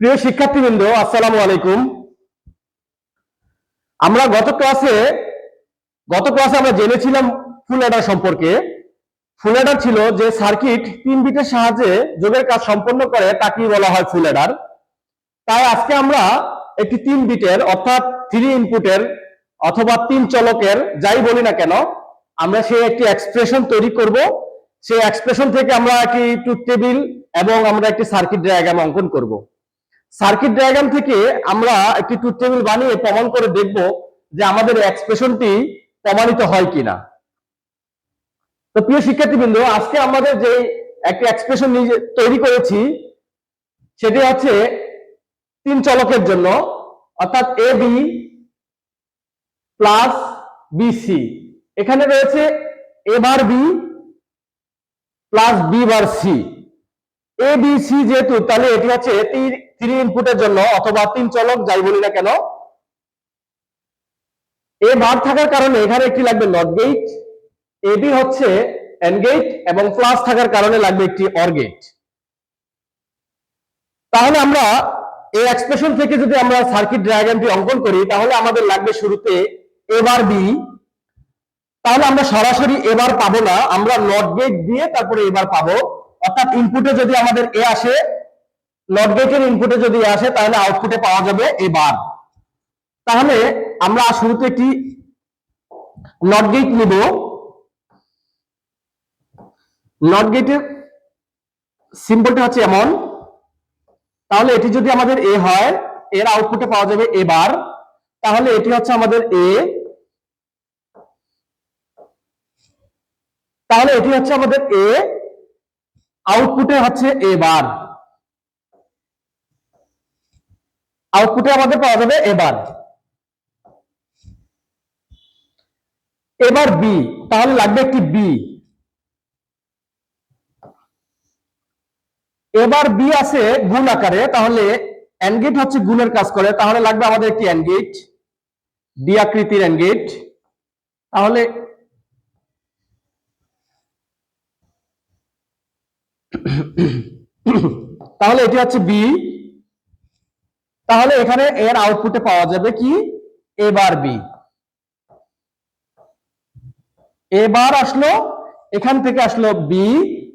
প্রিয় শিক্ষার্থীবৃন্দ, আসসালামু আলাইকুম। আমরা গত ক্লাসে গত ক্লাসে আমরা জেনেছিলাম ফুল অ্যাডার সম্পর্কে। ফুল অ্যাডার ছিল যে সার্কিট তিন বিটের সাহায্যে যোগের কাজ সম্পন্ন করে, তাকেই বলা হয় ফুল অ্যাডার। তাই আজকে আমরা একটি তিন বিটের, অর্থাৎ থ্রি ইনপুটের অথবা তিন চলকের, যাই বলি না কেন, আমরা সেই একটি এক্সপ্রেশন তৈরি করব। সেই এক্সপ্রেশন থেকে আমরা একটি টুথ টেবিল এবং আমরা একটি সার্কিট ডায়াগ্রাম অঙ্কন করব। সার্কিট ডায়াগ্রাম থেকে আমরা একটি ট্রুথ টেবিল বানিয়ে প্রমাণ করে দেখব যে আমাদের এক্সপ্রেশনটি প্রমাণিত হয় কিনা। তো প্রিয় শিক্ষার্থীবৃন্দ, আজকে আমাদের যে একটি এক্সপ্রেশন নিজে তৈরি করেছি, সেটি হচ্ছে তিন চলকের জন্য, অর্থাৎ এ বি প্লাস বিসি এখানে রয়েছে A bar B plus B bar C A B C যেহেতু, তাহলে এটি হচ্ছে থ্রি ইনপুটের জন্য অথবা তিন চলক, যাই বলি না কেন, এ বার থাকার কারণে এখানে একটি লাগবে নট গেট এ বি হচ্ছে এন গেট এবং প্লাস থাকার কারণে লাগবে একটি অর তাহলে আমরা এই এক্সপ্রেশন থেকে যদি আমরা সার্কিট ডায়াগ্রামটি অঙ্কন করি, তাহলে আমাদের লাগবে শুরুতে এ বার বি তাহলে আমরা সরাসরি এবার পাবো না, আমরা নট গেট দিয়ে তারপরে এবার পাবো। অর্থাৎ ইনপুটে যদি আমাদের এ আসে নট গেটের ইনপুটে যদি আসে, তাহলে আউটপুটে পাওয়া যাবে এবার। তাহলে আমরা শুরুতে একটি নট গেট নিব। নট গেটের সিম্বলটা হচ্ছে এমন। তাহলে এটি যদি আমাদের এ হয়, এর আউটপুটে পাওয়া যাবে এবার। তাহলে এটি হচ্ছে আমাদের এ তাহলে এটি হচ্ছে আমাদের এ আউটপুটে হচ্ছে এ বার আউটপুটে আমাদের পাওয়া যাবে এবার। এবার বি তাহলে লাগবে একটি বি এবার বি আছে গুণ আকারে, তাহলে অ্যানগেট হচ্ছে গুণের কাজ করে, তাহলে লাগবে আমাদের একটি অ্যানগেট ডি আকৃতির অ্যানগেট তাহলে তাহলে এটি হচ্ছে বি তাহলে এখানে এর আউটপুটে পাওয়া যাবে কি? এবার বি এবার আসলো, এখান থেকে আসলো বি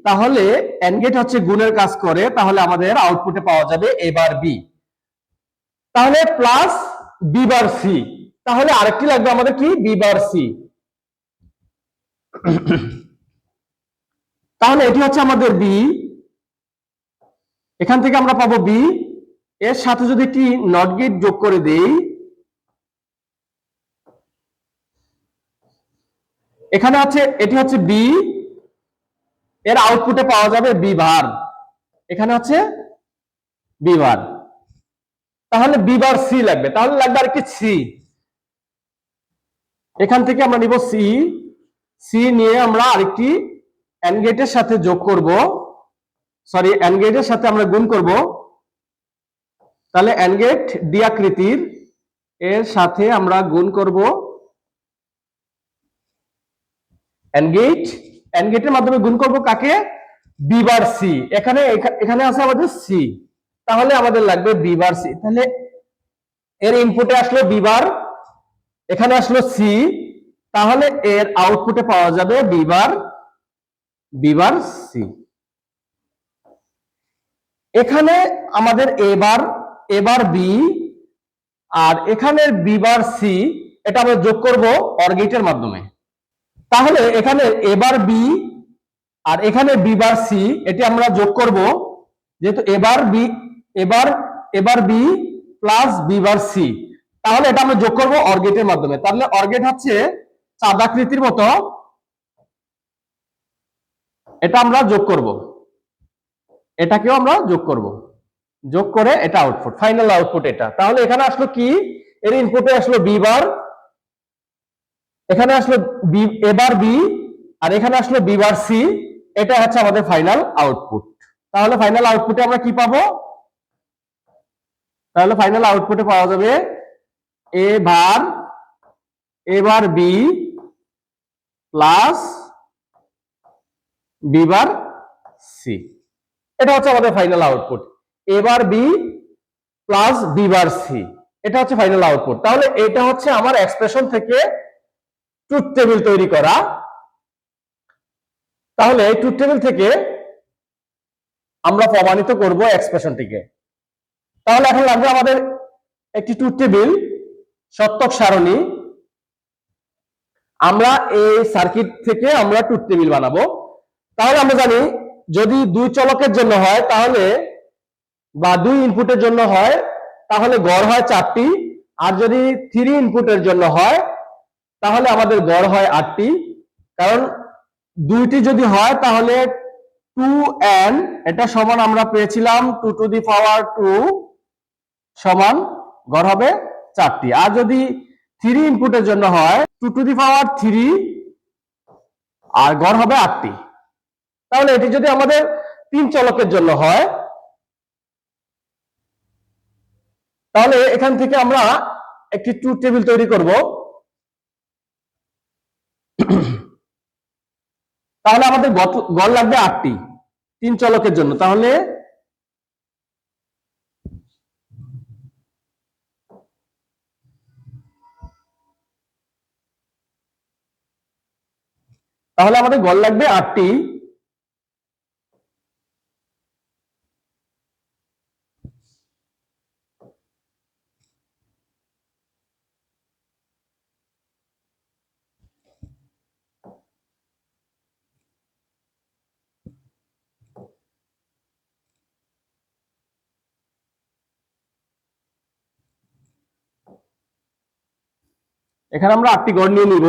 তাহলে এনগেট হচ্ছে গুণের কাজ করে, তাহলে আমাদের আউটপুটে পাওয়া যাবে এবার বি তাহলে প্লাস বি বার সি তাহলে আরেকটি লাগবে আমাদের কি? বি বার সি তাহলে এটি হচ্ছে আমাদের বি এখান থেকে আমরা পাবো বি এর সাথে যদি একটি নট গেট যোগ করে দেই, এখানে হচ্ছে এটি হচ্ছে বি এর আউটপুটে পাওয়া যাবে বি ভার এখানে হচ্ছে বি ভার তাহলে বি বার সি লাগবে। তাহলে লাগবে আর কি সি এখান থেকে আমরা নিব সি সি নিয়ে আমরা আরেকটি এন গেটের সাথে যোগ করব। সরি এন গেটের সাথে আমরা গুণ করব। তাহলে এন গেট ডি আকৃতির এর সাথে আমরা গুণ করব এন গেট এন গেটের মাধ্যমে গুণ করব কাকে? বি বার সি এখানে এখানে আছে আমাদের সি তাহলে আমাদের লাগবে বি বার সি তাহলে এর ইনপুটে আসলো বি বার এখানে আসলো সি তাহলে এর আউটপুটে পাওয়া যাবে B bar B bar C এখানে আমাদের এবার এবার বি আর এখানের বি বার সি এটা আমরা যোগ করব অর্গেটের মাধ্যমে। তাহলে এখানে এবার বি আর এখানে বি বার সি এটি আমরা যোগ করব। যেহেতু A bar B A bar A bar B plus B bar C তাহলে এটা আমরা যোগ করব অর্গেটের মাধ্যমে। তাহলে অর্গেট হচ্ছে চাঁদাকৃতির মতো। এটা আমরা যোগ করব। এটাকেও আমরা যোগ করব। যোগ করে এটা আউটপুট ফাইনাল আউটপুট এটা। তাহলে এখানে আসলো কি? এর ইনপুটে আসলো বি বার এখানে আসলো বি এবার বি আর এখানে আসলো বি বার সি এটা হচ্ছে আমাদের ফাইনাল আউটপুট তাহলে ফাইনাল আউটপুটে আমরা কি পাবো? তাহলে ফাইনাল আউটপুটে পাওয়া যাবে A bar A bar B plus B bar C এটা হচ্ছে আমাদের final output A bar B plus B bar C এটা হচ্ছে ফাইনাল আউটপুট তাহলে এটা হচ্ছে আমার এক্সপ্রেশন থেকে ট্রুথ টেবিল তৈরি করা। তাহলে ট্রুথ টেবিল থেকে আমরা প্রমাণিত করব এক্সপ্রেশনটিকে তাহলে এখন লাগবে আমাদের একটি ট্রুথ টেবিল সত্যক সারণী। আমরা এই সার্কিট থেকে আমরা ট্রুথ টেবিল বানাবো। তাহলে আমরা জানি যদি দুই চলকের জন্য হয়, তাহলে বা দুই ইনপুটের জন্য হয়, তাহলে গড় হয় চারটি। আর যদি থ্রি ইনপুটের জন্য হয়, তাহলে আমাদের গড় হয় আটটি। কারণ দুইটি যদি হয়, তাহলে টু এন এটা সমান আমরা পেয়েছিলাম two to the power two সমান গড় হবে চারটি। আর যদি থ্রি ইনপুটের জন্য হয় two to the power three আর গড় হবে আটটি। তাহলে এটি যদি আমাদের তিন চলকের জন্য হয় তাহলে এখান থেকে আমরা একটি টু টেবিল তৈরি করব। তাহলে আমাদের গড় লাগবে আটটি, তিন চলকের জন্য। তাহলে তাহলে আমাদের গড় লাগবে আটটি। এখানে আমরা আটটি গড় নিয়ে নিব।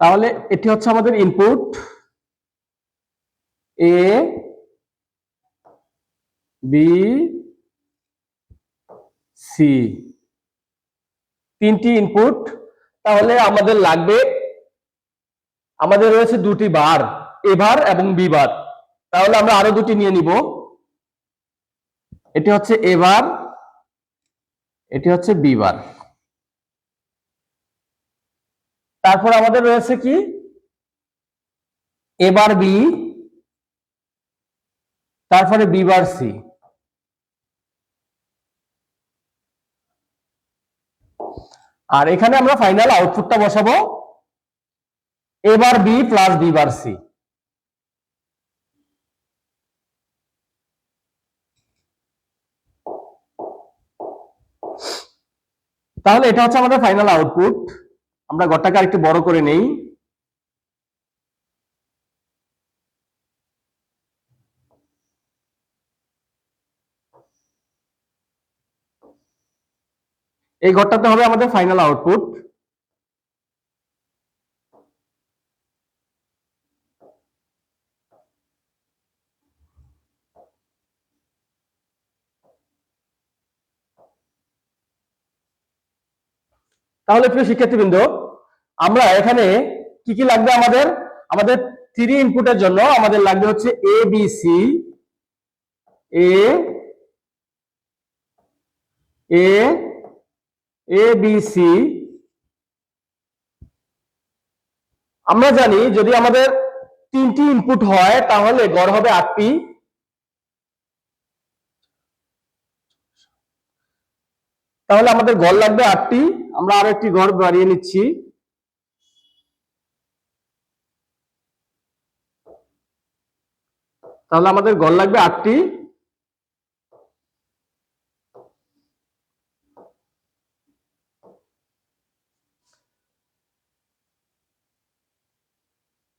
তাহলে এটি হচ্ছে আমাদের ইনপুট এ বি সি তিনটি ইনপুট তাহলে আমাদের লাগবে, আমাদের রয়েছে দুটি বার এ এবং বি বার। তাহলে আমরা আরও দুটি নিয়ে নিব। এটি হচ্ছে এ এটি হচ্ছে বি বার। তারপর আমাদের রয়েছে কি? এবার বি তারপরে বি বার সি আর এখানে আমরা ফাইনাল আউটপুটটা বসাবো। A bar B plus B bar C তাহলে এটা হচ্ছে আমাদের ফাইনাল আউটপুট আমরা গোটাকে আরেকটু বড় করে নেই। এই ঘরটাতে হবে আমাদের ফাইনাল আউটপুট তাহলে প্রিয় শিক্ষার্থীবৃন্দ, আমরা এখানে কি কি লাগবে আমাদের? আমাদের থ্রি ইনপুটের জন্য আমাদের লাগবে হচ্ছে A B C A A A B C আমরা জানি যদি আমাদের তিনটি ইনপুট হয়, তাহলে গড় হবে আটটি তাহলে আমাদের গড় লাগবে আটটি আমরা আরও একটি গড় বাড়িয়ে নিচ্ছি। তাহলে আমাদের গড় লাগবে আটটি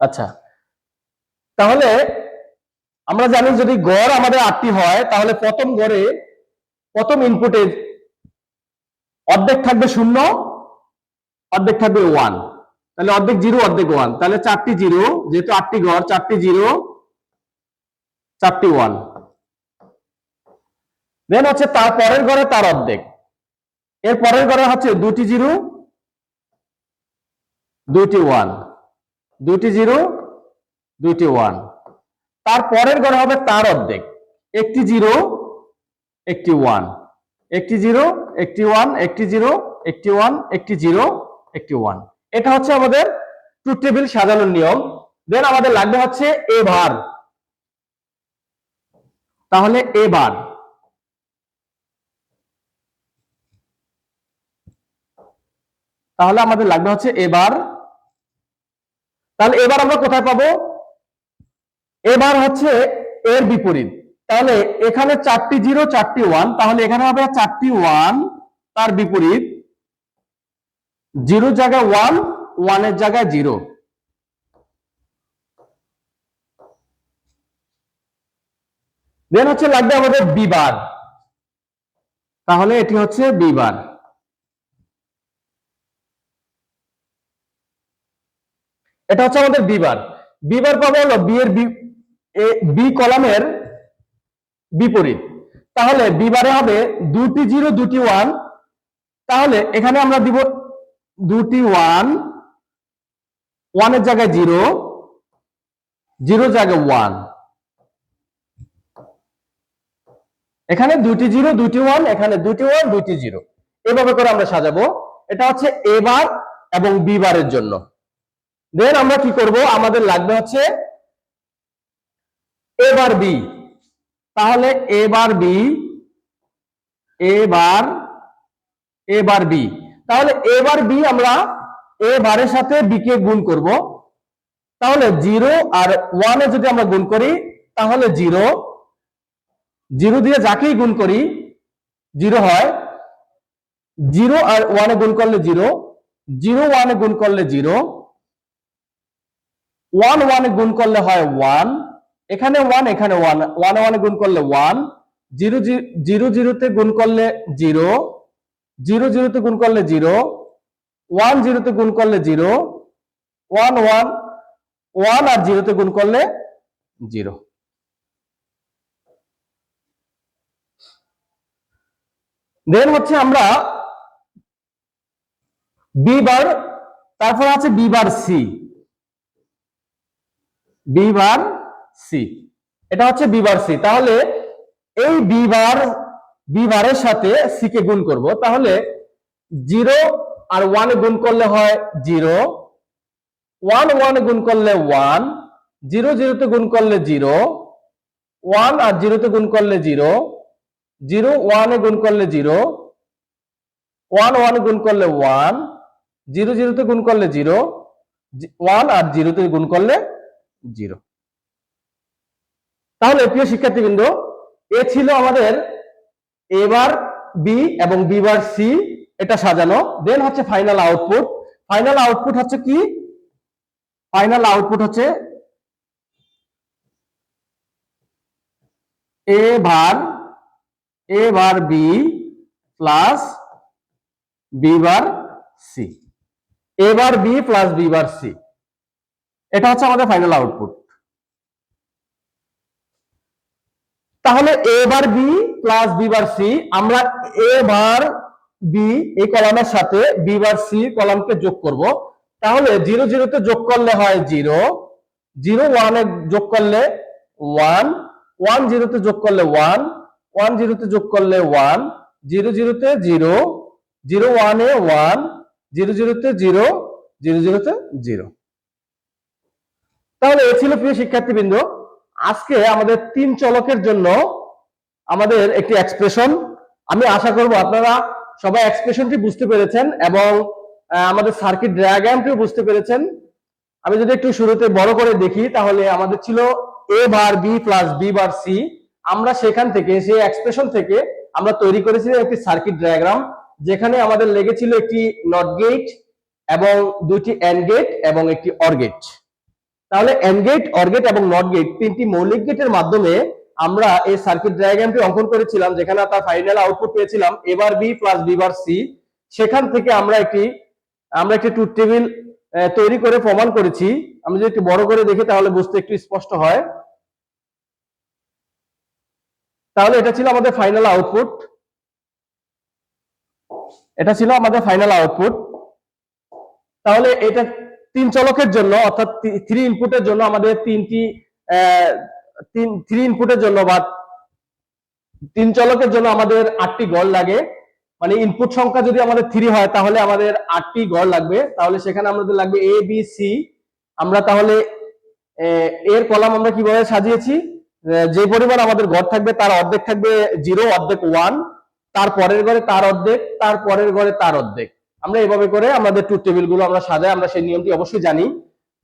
আচ্ছা। তাহলে আমরা জানি যদি গড় আমাদের আটটি হয়, তাহলে প্রথম গড়ে প্রথম ইনপুটে অর্ধেক থাকবে শূন্য, অর্ধেক থাকবে ওয়ান তাহলে অর্ধেক জিরো, অর্ধেক ওয়ান তাহলে চারটি জিরো, যেহেতু আটটি গড়, চারটি জিরো, চারটি ওয়ান দেন হচ্ছে তার পরের ঘরে তার অর্ধেক। এর পরের ঘরে হচ্ছে দুটি জিরো দুইটি ওয়ান দুটি জিরো, দুইটি ওয়ান। তার পরের ঘরে হবে তার অর্ধেক। একটি জিরো, একটি ওয়ান। একটি জিরো, একটি ওয়ান, একটি জিরো, একটি ওয়ান, একটি জিরো, একটি ওয়ান। এটা হচ্ছে আমাদের ট্রুথ টেবিল সাজানোর নিয়ম। দেন আমাদের লাগবে হচ্ছে এ ভার তাহলে এ এবার তাহলে আমাদের লাগবে হচ্ছে এবার তাহলে এবার আমরা কোথায় পাবো? এবার হচ্ছে এর বিপরীত। তাহলে এখানে চারটি জিরো, চারটি ওয়ান, তাহলে এখানে হবে চারটি ওয়ান, তার বিপরীত। জিরো জায়গায় ওয়ান, ওয়ানের জায়গায় জিরো। দেন হচ্ছে লাগবে আমাদের বিবার তাহলে এটি হচ্ছে বিবার এটা হচ্ছে আমাদের বিবার বিবার পাবো হলো বি এর বি- কলামের বিপরীত। তাহলে বিবারে হবে দুটি জিরো দুটি ওয়ান তাহলে এখানে আমরা দিব দুটি ওয়ান ওয়ানের জায়গায় জিরো জিরো জায়গায় ওয়ান এখানে দুটি জিরো দুটি ওয়ান এখানে দুটি ওয়ান দুটি জিরো। এভাবে করে আমরা সাজাবো। এটা হচ্ছে এবার এবং বিবারের জন্য। দেন আমরা কি করব? আমাদের লাগবে হচ্ছে এবার বি তাহলে এবার বি এবার এবার বি তাহলে এবার বি আমরা এ বারের সাথে বি কে গুণ করব। তাহলে জিরো আর ওয়ানে যদি আমরা গুণ করি, তাহলে জিরো জিরো দিয়ে যাকেই গুণ করি জিরো হয়। জিরো আর ওয়ানে গুণ করলে জিরো জিরো ওয়ানে গুণ করলে জিরো ওয়ান ওয়ানে গুণ করলে হয় ওয়ান। এখানে ওয়ান এখানে ওয়ান। ওয়ানে ওয়ানে গুণ করলে ওয়ান। জিরো জিরো জিরোতে গুণ করলে জিরো। জিরো জিরোতে গুণ করলে জিরো। ওয়ান জিরোতে গুণ করলে জিরো। ওয়ান ওয়ান ওয়ান আর জিরোতে গুণ করলে জিরো। দেন হচ্ছে আমরা বি বার তারপর আছে B bar C B bar C এটা হচ্ছে বি বার সি তাহলে এই বি বার বি বারের সাথে সি কে গুণ করব। তাহলে জিরো আর ওয়ান গুণ করলে হয় জিরো ওয়ান ওয়ান গুণ করলে ওয়ান জিরো জিরোতে গুণ করলে জিরো ওয়ান আর জিরোতে গুণ করলে জিরো জিরো ওয়ানে গুণ করলে জিরো ওয়ান ওয়ান গুণ করলে ওয়ান জিরো জিরোতে গুণ করলে জিরো ওয়ান আর জিরোতে গুণ করলে জিরো। তাহলে প্রিয় শিক্ষার্থীবৃন্দ, এ ছিল আমাদের এবার বি এবং বিবার সি এটা সাজানো। দেন হচ্ছে ফাইনাল আউটপুট ফাইনাল আউটপুট হচ্ছে কি? ফাইনাল আউটপুট হচ্ছে A bar A bar B plus B bar C A bar B plus B bar C এটা হচ্ছে আমাদের ফাইনাল আউটপুট তাহলে A bar B plus B bar C আমরা A bar B এই কলামের সাথে বি বার সি কলামকে যোগ করব। তাহলে জিরো জিরোতে যোগ করলে হয় জিরো জিরো ওয়ানে যোগ করলে ওয়ান ওয়ান জিরোতে যোগ করলে ওয়ান ওয়ান জিরোতে যোগ করলে ওয়ান জিরো জিরোতে জিরো জিরো ওয়ানে ওয়ান জিরো জিরোতে জিরো জিরো জিরোতে জিরো তাহলে এ ছিল প্রিয় শিক্ষার্থীবৃন্দ। আজকে আমাদের তিন চলকের জন্য আমাদের একটি এক্সপ্রেশন আমি আশা করব আপনারা সবাই এক্সপ্রেশনটি বুঝতে পেরেছেন এবং আমাদের সার্কিট ডায়াগ্রামটিও বুঝতে পেরেছেন। আমি যদি একটু শুরুতে বড় করে দেখি, তাহলে আমাদের ছিল A bar B plus B bar C আমরা সেখান থেকে, সেই এক্সপ্রেশন থেকে আমরা তৈরি করেছিলাম একটি সার্কিট ডায়াগ্রাম যেখানে আমাদের লেগেছিল একটি নট গেট এবং দুটি এন্ড গেট এবং একটি অর গেট তাহলে এন্ড গেট অর গেট এবং নট গেট তিনটি মৌলিক গেটের মাধ্যমে আমরা এই সার্কিট ডায়াগ্রামটি অঙ্কন করেছিলাম, যেখানে তার ফাইনাল আউটপুট পেয়েছিলাম A bar B plus B bar C সেখান থেকে আমরা একটি আমরা একটি ট্রুথ টেবিল তৈরি করে প্রমাণ করেছি। আমি যদি একটু বড় করে দেখি তাহলে বুঝতে একটু স্পষ্ট হয়। তাহলে এটা ছিল আমাদের ফাইনাল আউটপুট এটা ছিল আমাদের ফাইনাল আউটপুট তাহলে এটা তিন চলকের জন্য, অর্থাৎ থ্রি ইনপুটের জন্য আমাদের তিনটি তিন থ্রি ইনপুটের জন্য বা তিন চলকের জন্য আমাদের আটটি গড় লাগে। মানে ইনপুট সংখ্যা যদি আমাদের থ্রি হয়, তাহলে আমাদের আটটি গড় লাগবে। তাহলে সেখানে আমাদের লাগবে এ বি সি আমরা তাহলে এর কলাম আমরা কীভাবে সাজিয়েছি? যে পরিমাণ আমাদের গড় থাকবে, তার অর্ধেক থাকবে জিরো অর্ধেক ওয়ান তার পরের ঘরে তার অর্ধেক, তার পরের ঘরে তার অর্ধেক। আমরা এভাবে করে আমাদের ট্রুথ টেবিলগুলো আমরা সাজাই, আমরা সেই নিয়মটি অবশ্যই জানি।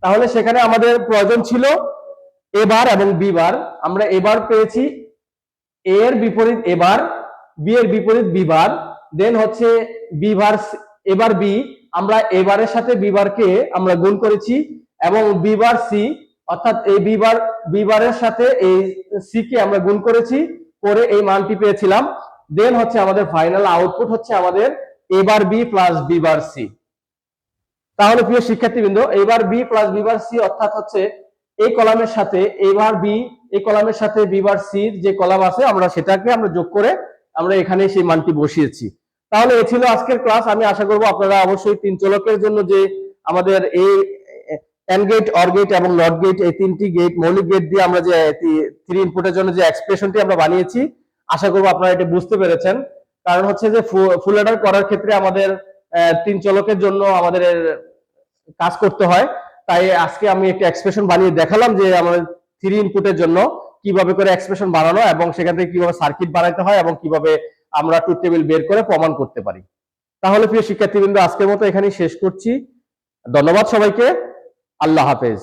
তাহলে সেখানে আমাদের প্রয়োজন ছিল এবার এবং বি বার। আমরা এবার পেয়েছি এ এর বিপরীত এবার বি এর বিপরীত বি বার। দেন হচ্ছে বি বার এবার বি আমরা এবারের সাথে বি বারকে আমরা গুণ করেছি এবং বি বার সি অর্থাৎ এই বি বার বি বারের সাথে এই সি কে আমরা গুণ করেছি, করে এই মানটি পেয়েছিলাম। দেন হচ্ছে আমাদের ফাইনাল আউটপুট হচ্ছে আমাদের A bar B plus B bar C তাহলে প্রিয় শিক্ষার্থীবৃন্দ A bar B plus B bar C অর্থাৎ হচ্ছে এই কলামের সাথে এবার বি এই কলামের সাথে বি বার সি যে কলাম আছে, আমরা সেটাকে আমরা যোগ করে আমরা এখানে সেই মানটি বসিয়েছি। তাহলে এ ছিল আজকের ক্লাস। আমি আশা করব আপনারা অবশ্যই তিন চলকের জন্য যে আমাদের এই এন গেট, অর এবং নট গেট, এই তিনটি গেট, মৌলিক গেট দিয়ে আমরা যে থ্রি ইনপুটের জন্য যে এক্সপ্রেশনটি আমরা বানিয়েছি, আশা করব আপনারা এটা বুঝতে পেরেছেন। কারণ হচ্ছে যে ফুল অর্ডার করার ক্ষেত্রে আমাদের তিন চলকের জন্য আমাদের কাজ করতে হয়। তাই আজকে আমি একটা এক্সপ্রেশন বানিয়ে দেখালাম যে আমাদের থ্রি ইনপুটের জন্য কীভাবে করে এক্সপ্রেশন বানানো এবং সেখান থেকে কীভাবে সার্কিট বানাইতে হয় এবং কীভাবে আমরা ট্রুথ টেবিল বের করে প্রমাণ করতে পারি। তাহলে প্রিয় শিক্ষার্থীবৃন্দ, আজকের মতো এখানেই শেষ করছি। ধন্যবাদ সবাইকে। আল্লাহ হাফেজ।